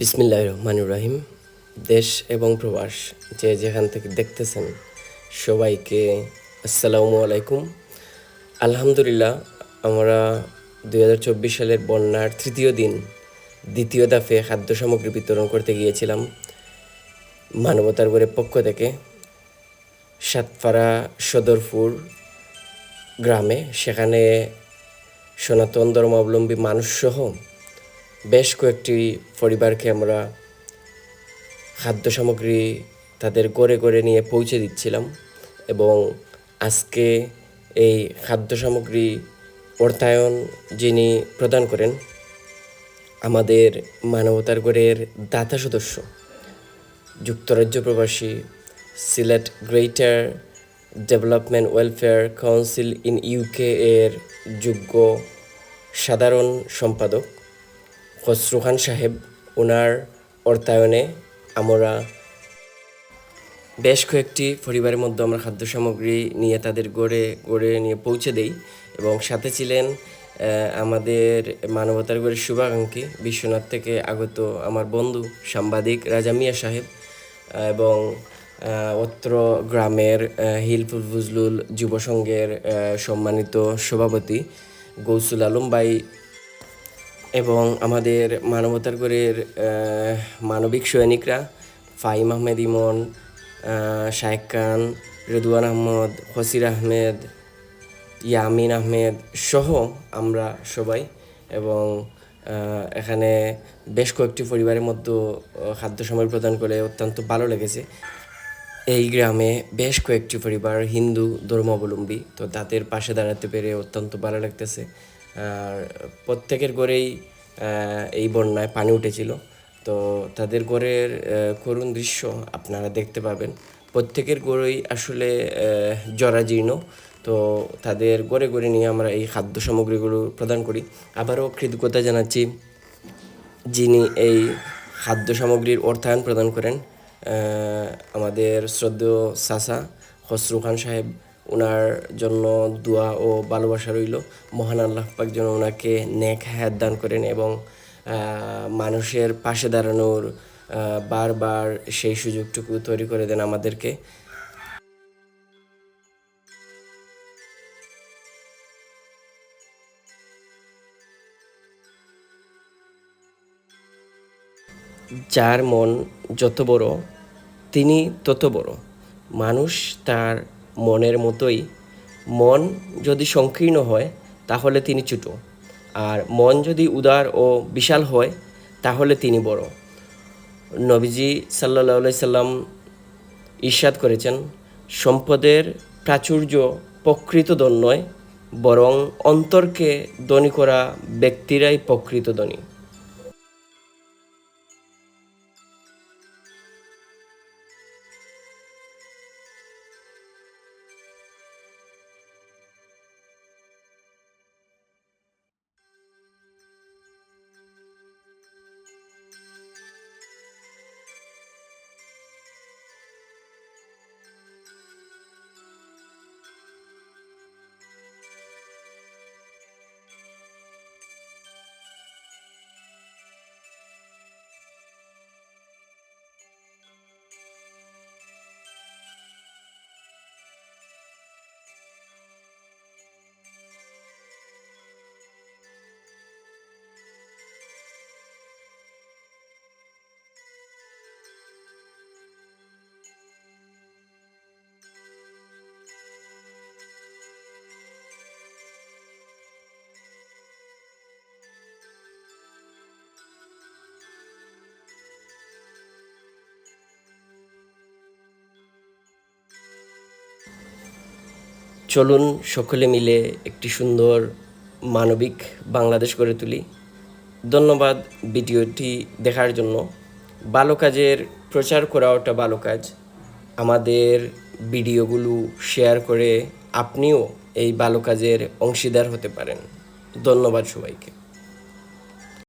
বিসমিল্লাহ রহমানুর রাহিম। দেশ এবং প্রবাস যে যেখান থেকে দেখতেছেন সবাইকে আসসালামু আলাইকুম। আলহামদুলিল্লাহ, আমরা দুই হাজার চব্বিশ সালের বন্যার তৃতীয় দিন, দ্বিতীয় দাফে খাদ্য সামগ্রী বিতরণ করতে গিয়েছিলাম মানবতার গড়ের পক্ষ থেকে। সাতপাড়া সদরপুর গ্রামে, সেখানে সনাতন ধর্মাবলম্বী মানুষসহ বেশ কয়েকটি পরিবারকে আমরা খাদ্য সামগ্রী তাদের গড়ে গড়ে নিয়ে পৌঁছে দিচ্ছিলাম এবং আজকে এই খাদ্য সামগ্রী অর্থায়ন যিনি প্রদান করেন, আমাদের মানবতার গড়ের দাতা সদস্য, যুক্তরাজ্য প্রবাসী Sylhet greater development welfare council in UK এর যোগ্য সাধারণ সম্পাদক। খসরু খান সাহেব ওনার অর্থায়নে আমরা বেশ কয়েকটি পরিবারের মধ্যে আমরা খাদ্য সামগ্রী নিয়ে তাদের গড়ে গড়ে নিয়ে পৌঁছে দেই এবং সাথে ছিলেন আমাদের মানবতার গড়ের শুভাকাঙ্ক্ষী বিশ্বনাথ থেকে আগত আমার বন্ধু সাংবাদিক রাজা মিয়া সাহেব এবং অত্র গ্রামের হিলফুল ফজলুল যুব সংঘের সম্মানিত সভাপতি গৌসুল আলম ভাই এবং আমাদের মানবতার গড়ের মানবিক সৈনিকরা ফাহিম আহমেদ ইমন শায়েক খান রেদুয়ান আহমদ, হসির আহমেদ, ইয়ামিন আহমেদ সহ আমরা সবাই এবং এখানে বেশ কয়েকটি পরিবারের মধ্যে খাদ্য সামগ্রী প্রদান করে অত্যন্ত ভালো লেগেছে। এই গ্রামে বেশ কয়েকটি পরিবার হিন্দু ধর্মাবলম্বী, তো তাদের পাশে দাঁড়াতে পেরে অত্যন্ত ভালো লাগতেছে। প্রত্যেকের ঘরেই এই বন্যায় পানি উঠেছিল। তো তাদের ঘরের করুণ দৃশ্য আপনারা দেখতে পাবেন। প্রত্যেকের ঘরেই আসলে জরাজীর্ণ। তো তাদের গড়ে গড়ে নিয়ে আমরা এই খাদ্য সামগ্রীগুলো প্রদান করি। আবারও কৃতজ্ঞতা জানাচ্ছি যিনি এই খাদ্য সামগ্রীর অর্থায়ন প্রদান করেন আমাদের শ্রদ্ধেয় সাসা খসরু খান সাহেব। ওনার জন্য দোয়া ও ভালোবাসা রইল। মহান আল্লাহ পাক যেন ওনাকে নেক হায়াত দান করেন এবং মানুষের পাশে দাঁড়ানোর বারবার সেই সুযোগটুকু তৈরি করে দেন আমাদেরকে। যার মন যত বড়, তিনি তত বড়। মানুষ তার মনের মতোই। মন যদি সংকীর্ণ হয়, তাহলে তিনি ছোট। আর মন যদি উদার ও বিশাল হয়, তাহলে তিনি বড়। নবীজি সাল্লাহ সাল্লাম ঈর্ষাদ করেছেন, সম্পদের প্রাচুর্য প্রকৃত ধন নয়, বরং অন্তরকে ধনী করা ব্যক্তিরাই প্রকৃত ধনী। চলুন সকলে মিলে একটি সুন্দর মানবিক বাংলাদেশ গড়ে তুলি। ধন্যবাদ ভিডিওটি দেখার জন্য। ভালো কাজের প্রচার করা ওটা ভালো কাজ। আমাদের ভিডিওগুলো শেয়ার করে আপনিও এই ভালো কাজের অংশীদার হতে পারেন। ধন্যবাদ সবাইকে।